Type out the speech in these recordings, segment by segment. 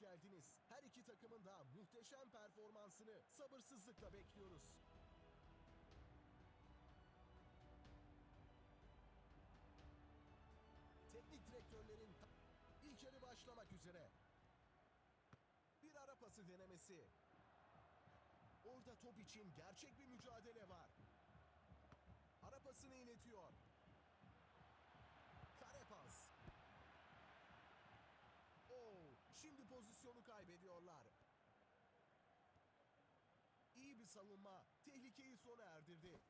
geldiniz. Her iki takımın da muhteşem performansını sabırsızlıkla bekliyoruz. Teknik direktörlerin ilk başlamak üzere. Bir ara pası denemesi. Orada top için gerçek bir mücadele var. Ara pasını iletiyor. Kare pas. Oo, şimdi pozisyonu kaybediyorlar. İyi bir savunma tehlikeyi sona erdirdi.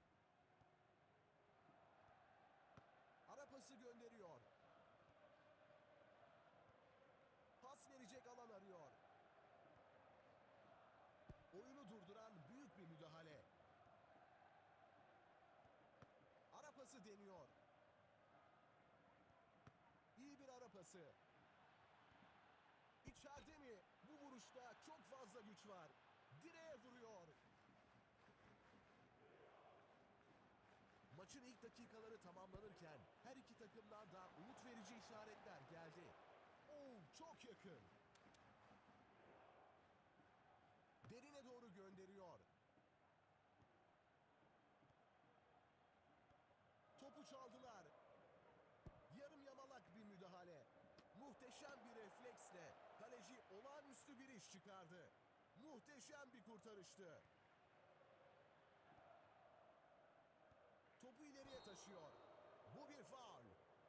Ara pası gönderiyor. Pas verecek alan arıyor. Oyunu durduran büyük bir müdahale. Ara pası deniyor. İyi bir ara pası. Vuruşta çok fazla güç var. Direğe vuruyor. Maçın ilk dakikaları tamamlanırken her iki takımdan da umut verici işaretler geldi. Oo, çok yakın. Derine doğru gönderiyor. Topu çaldılar. Yarım yamalak bir müdahale. Muhteşem bir refleksle kaleci olağanüstü bir iş çıkardı. Muhteşem bir kurtarıştı. Topu ileriye taşıyor. Bu bir faul.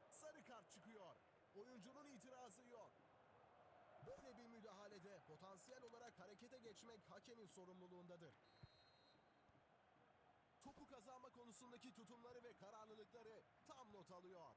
Sarı kart çıkıyor. Oyuncunun itirazı yok. Böyle bir müdahalede potansiyel olarak harekete geçmek hakemin sorumluluğundadır. Topu kazanma konusundaki tutumları ve kararlılıkları tam not alıyor.